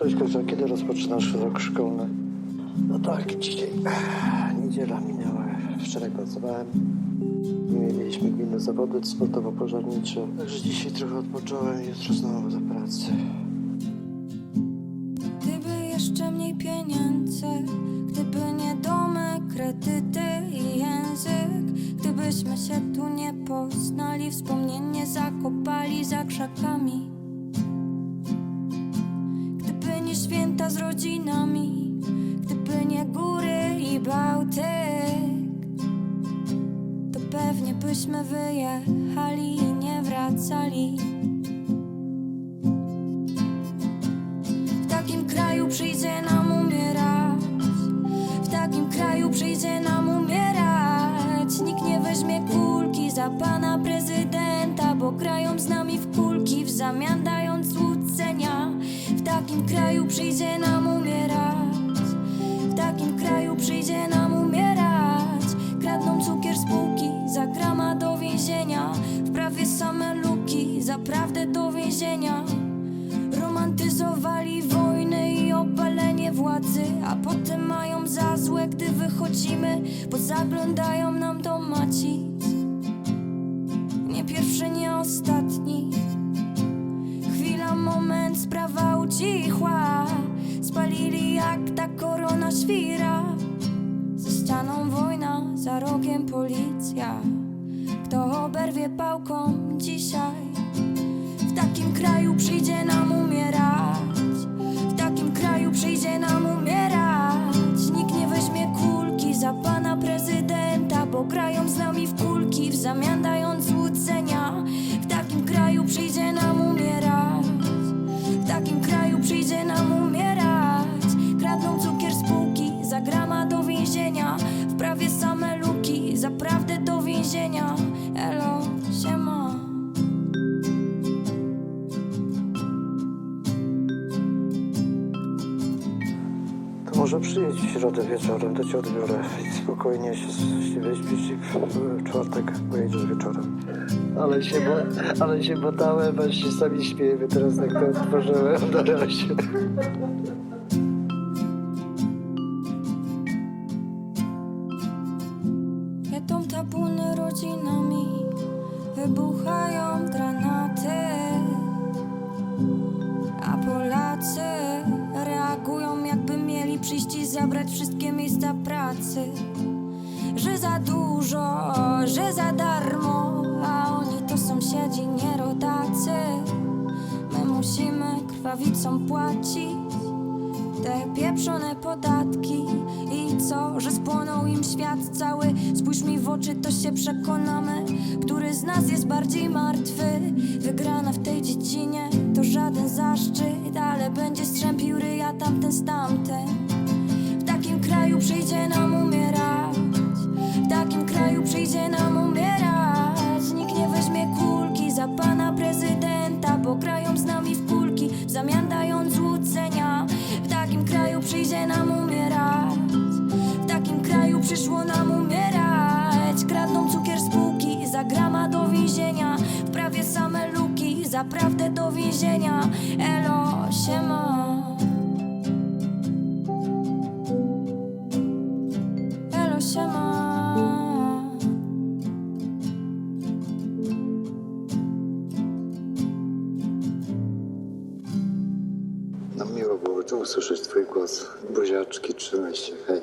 Cześć Kocia, kiedy rozpoczynasz rok szkolny? No tak, dzisiaj niedziela minęła. Wczoraj pracowałem. Nie mieliśmy gminne zawody sportowo-pożarnicze. Także dzisiaj trochę odpocząłem i jutro znowu do pracy. Gdyby jeszcze mniej pieniędzy, gdyby nie domy, kredyty i język, gdybyśmy się tu nie poznali, wspomnienie zakopali za krzakami. Nie święta z rodzinami, gdyby nie góry i Bałtyk, to pewnie byśmy wyjechali i nie wracali. W takim kraju przyjdzie nam umierać. W takim kraju przyjdzie nam umierać. Nikt nie weźmie kulki za pana prezydenta, grają z nami w kulki w zamian dając złudzenia. W takim kraju przyjdzie nam umierać. W takim kraju przyjdzie nam umierać. Kradną cukier z półki za grama do więzienia. W prawie same luki za prawdę do więzienia. Romantyzowali wojny i opalenie władzy, a potem mają za złe, gdy wychodzimy, bo zaglądają nam do macic. Ostatni. Chwila, moment, sprawa ucichła. Spalili jak ta korona świra. Za ścianą wojna, za rogiem policja. Kto oberwie pałką dzisiaj? W takim kraju przyjdzie nam umierać. W takim kraju przyjdzie nam umierać. Prawie same luki za prawdę do więzienia. Elo, siema. To może przyjedź w środę wieczorem, to cię odbiorę i spokojnie się, się wyśpisz i w, czwartek pojedziesz wieczorem. Ale się, bo, ale się badałem, aż się sami śmiejemy teraz tak to otworzyłem na razie. Wybuchają granaty, a Polacy reagują, jakby mieli przyjść i zabrać wszystkie miejsca pracy. Że za dużo, że za darmo, a oni to sąsiedzi, nie rodacy. My musimy krwawicą płacić te pieprzone podatki i co, że świat cały. Spójrz mi w oczy, to się przekonamy. Który z nas jest bardziej martwy? Wygrana w tej dziedzinie to żaden zaszczyt Ale będzie strzępił ryja tamten z tamtym. W takim kraju przyjdzie nam przyszło nam umierać. Kradną cukier z półki za grama do więzienia. W prawie same luki za prawdę do więzienia. Elo, siema. Elo, siema. No miło było usłyszeć twój głos. Buziaczki, trzymaj się, hej.